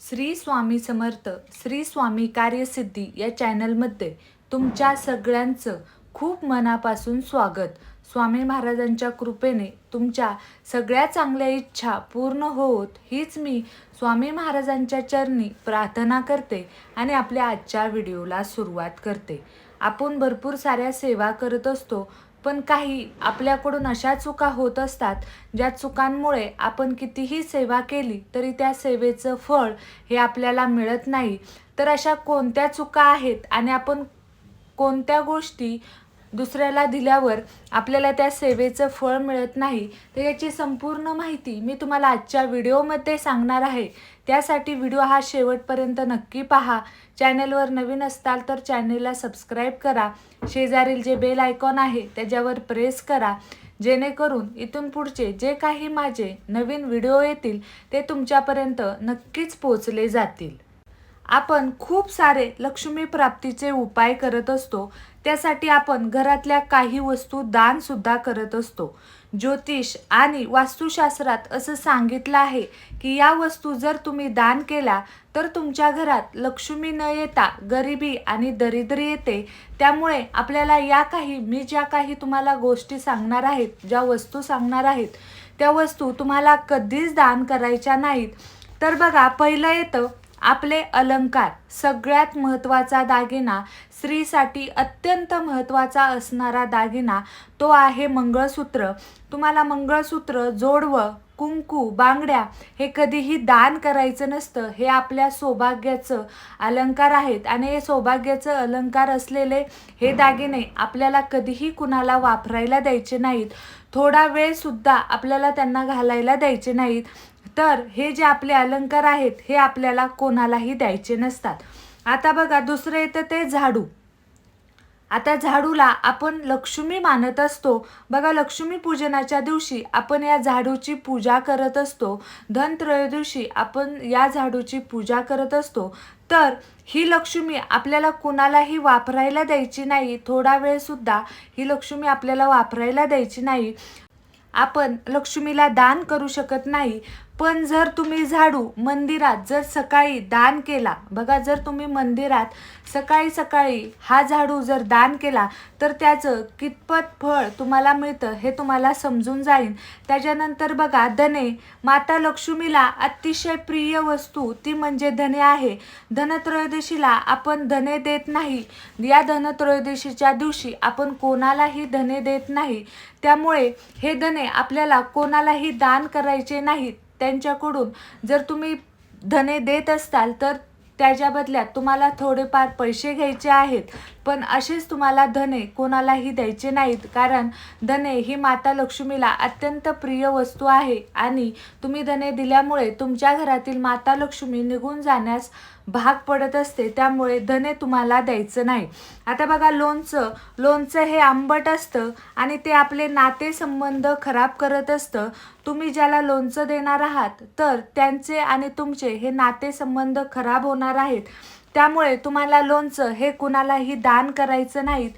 श्री स्वामी समर्थ श्री स्वामी कार्यसिद्धी या चॅनलमध्ये तुमच्या सगळ्यांचं खूप मनापासून स्वागत. स्वामी महाराजांच्या कृपेने तुमच्या सगळ्या चांगल्या इच्छा पूर्ण होत हीच मी स्वामी महाराजांच्या चरणी प्रार्थना करते आणि आपल्या आजच्या व्हिडिओला सुरुवात करते. आपण भरपूर साऱ्या सेवा करत असतो पण काही आपल्याकडून अशा चुका होत असतात ज्या चुकांमुळे आपण कितीही सेवा केली तरी त्या सेवेचं फळ हे आपल्याला मिळत नाही. तर अशा कोणत्या चुका आहेत आणि आपण कोणत्या गोष्टी दुसऱ्याला दिल्यावर आपल्याला त्या सेवेचं फळ मिळत नाही तर याची संपूर्ण माहिती मी तुम्हाला आजच्या व्हिडिओमध्ये सांगणार आहे. त्यासाठी व्हिडिओ हा शेवटपर्यंत नक्की पहा. चॅनेलवर नवीन असताल तर चॅनेलला सबस्क्राईब करा. शेजारील जे बेल आयकॉन आहे त्याच्यावर प्रेस करा. जेणेकरून इथून पुढचे जे काही माझे नवीन व्हिडिओ येतील ते तुमच्यापर्यंत नक्कीच पोचले जातील. आपण खूप सारे लक्ष्मी प्राप्तीचे उपाय करत असतो. त्यासाठी आपण घरातल्या काही वस्तू दानसुद्धा करत असतो. ज्योतिष आणि वास्तुशास्त्रात असं सांगितलं आहे की या वस्तू जर तुम्ही दान केल्या तर तुमच्या घरात लक्ष्मी न येता गरिबी आणि दरिद्री येते. त्यामुळे आपल्याला या काही मी ज्या काही तुम्हाला गोष्टी सांगणार आहेत ज्या वस्तू सांगणार आहेत त्या वस्तू तुम्हाला कधीच दान करायच्या नाहीत. तर बघा पहिलं येतं आपले अलंकार सगळ्यात महत्त्वाचा दागिना स्त्रीसाठी अत्यंत महत्त्वाचा असणारा दागिना तो आहे मंगळसूत्र. तुम्हाला मंगळसूत्र जोडवं कुंकू बांगड्या हे कधीही दान करायचं नसतं. हे आपल्या सौभाग्याचं अलंकार आहेत आणि हे सौभाग्याचं अलंकार असलेले हे दागिने आपल्याला कधीही कुणाला वापरायला द्यायचे नाहीत. थोडा वेळसुद्धा आपल्याला त्यांना घालायला द्यायचे नाहीत. तर हे जे आपले अलंकार आहेत हे आपल्याला कोणालाही द्यायचे नसतात. आता बघा दुसरं येतं ते झाडू. आता झाडूला आपण लक्ष्मी मानत असतो. बघा लक्ष्मी पूजनाच्या दिवशी आपण या झाडूची पूजा करत असतो. धनत्रयोदशी आपण या झाडूची पूजा करत असतो. तर ही लक्ष्मी आपल्याला कुणालाही वापरायला द्यायची नाही. थोडा वेळसुद्धा ही लक्ष्मी आपल्याला वापरायला द्यायची नाही. आपण लक्ष्मीला दान करू शकत नाही. पण जर तुम्ही झाडू मंदिरात जर सकाळी दान केला बघा जर तुम्ही मंदिरात सकाळी सकाळी हा झाडू जर दान केला तर त्याचं कितपत फळ तुम्हाला मिळतं हे तुम्हाला समजून जाईल. त्याच्यानंतर बघा धने. माता लक्ष्मीला अतिशय प्रिय वस्तू ती म्हणजे धने आहे. धनत्रयोदशीला आपण धने देत नाही. या धनत्रयोदशीच्या दिवशी आपण कोणालाही धने देत नाही. त्यामुळे हे धने आपल्याला कोणालाही दान करायचे नाहीत. त्यांच्याकडून जर तुम्ही धने देत असताल तर त्याच्या बदल्यात तुम्हाला थोडेफार पैसे घ्यायचे आहेत. पण असेच तुम्हाला धने कोणालाही द्यायचे नाहीत कारण धने ही माता लक्ष्मीला अत्यंत प्रिय वस्तू आहे आणि तुम्ही धने दिल्यामुळे तुमच्या घरातील माता लक्ष्मी निघून जाण्यास भाग पडत असते त्यामुळे धने तुम्हाला द्यायचं नाही. आता बघा लोणचं लोणचं हे आंबट असतं आणि ते आपले नातेसंबंध खराब करत असतं. तुम्ही ज्याला लोणचं देणार आहात तर त्यांचे आणि तुमचे हे नातेसंबंध खराब होणार आहेत. त्यामुळे तुम्हाला लोणचं हे कुणालाही दान करायचं नाहीत.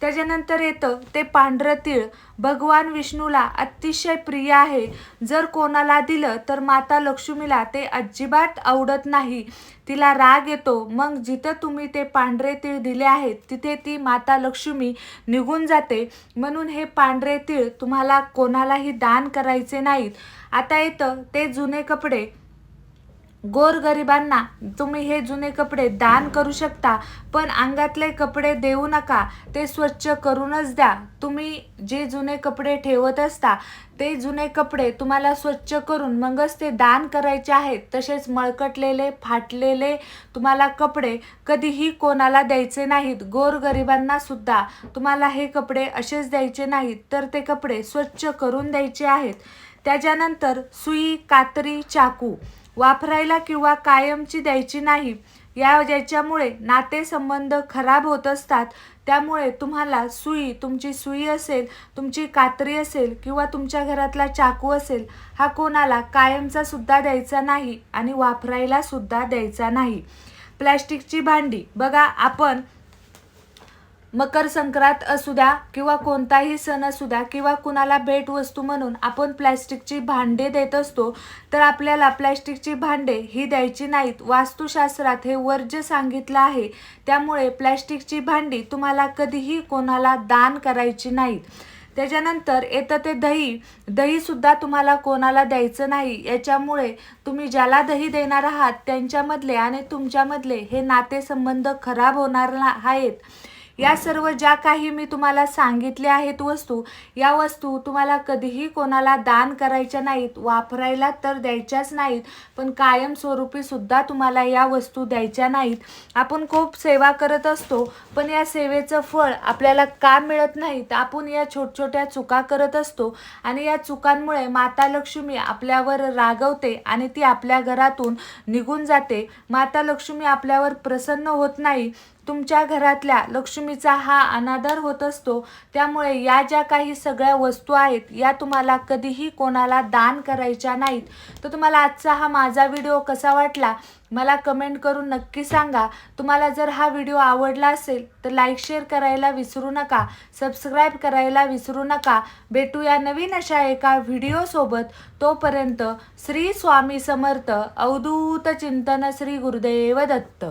त्याच्यानंतर येतं ते पांढरं तीळ. भगवान विष्णूला अतिशय प्रिय आहे. जर कोणाला दिलं तर माता लक्ष्मीला ते अजिबात आवडत नाही. तिला राग येतो. मग जिथं तुम्ही ते पांढरे तीळ दिले आहेत तिथे ती माता लक्ष्मी निघून जाते. म्हणून हे पांढरे तीळ तुम्हाला कोणालाही दान करायचे नाहीत. आता येतं ते जुने कपडे. गोरगरिबांना तुम्ही हे जुने कपडे दान करू शकता पण अंगातले कपडे देऊ नका. ते स्वच्छ करूनच द्या. तुम्ही जे जुने कपडे ठेवत असता ते जुने कपडे तुम्हाला स्वच्छ करून मगच ते दान करायचे आहेत. तसेच मळकटलेले फाटलेले तुम्हाला कपडे कधीही कोणाला द्यायचे नाहीत. गोरगरिबांना सुद्धा तुम्हाला हे कपडे असेच द्यायचे नाहीत तर ते कपडे स्वच्छ करून द्यायचे आहेत. त्याच्यानंतर सुई कात्री चाकू. वापरायला किंवा कायमची द्यायची नाही या ज्याच्यामुळे नातेसंबंध खराब होत असतात त्यामुळे तुम्हाला सुई तुमची सुई असेल तुमची कात्री असेल किंवा तुमच्या घरातला चाकू असेल हा कोणाला कायमचा सुद्धा द्यायचा नाही आणि वापरायला सुद्धा द्यायचा नाही. प्लॅस्टिकची भांडी बघा आपण मकर संक्रांत असू द्या किंवा कोणताही सण असू द्या किंवा कुणाला भेटवस्तू म्हणून आपण प्लॅस्टिकची भांडे देत असतो तर आपल्याला प्लॅस्टिकची भांडे ही द्यायची नाहीत. वास्तुशास्त्रात हे वर्ज्य सांगितलं आहे. त्यामुळे प्लॅस्टिकची भांडी तुम्हाला कधीही कोणाला दान करायची नाहीत. त्याच्यानंतर येतं ते दही. दहीसुद्धा तुम्हाला कोणाला द्यायचं नाही. याच्यामुळे तुम्ही ज्याला दही देणार आहात त्यांच्यामधले आणि तुमच्यामधले हे नातेसंबंध खराब होणार ना- आहेत. या सर्व ज्या काही मी तुम्हाला सांगितल्या आहेत वस्तू या वस्तू तुम्हाला कधीही कोणाला दान करायच्या नाहीत वापरायला तर द्यायच्याच नाहीत पण कायमस्वरूपी सुद्धा तुम्हाला या वस्तू द्यायच्या नाहीत. आपण खूप सेवा करत असतो पण या सेवेचं फळ आपल्याला का मिळत नाही तर आपण या छोट छोट्या चुका करत असतो आणि या चुकांमुळे माता लक्ष्मी आपल्यावर रागवते आणि ती आपल्या घरातून निघून जाते. माता लक्ष्मी आपल्यावर प्रसन्न होत नाही. तुमच्या घरातल्या लक्ष्मीचा हा अनादर होत असतो. त्यामुळे या ज्या काही सगळ्या वस्तू आहेत या तुम्हाला कधीही कोणाला दान करायच्या नाहीत. तर तुम्हाला आजचा हा माझा व्हिडिओ कसा वाटला मला कमेंट करून नक्की सांगा. तुम्हाला जर हा व्हिडिओ आवडला असेल तर लाईक शेअर करायला विसरू नका. सबस्क्राईब करायला विसरू नका. भेटूया नवीन अशा एका व्हिडिओसोबत तोपर्यंत श्री स्वामी समर्थ अवधूत चिंतन श्री गुरुदेव दत्त.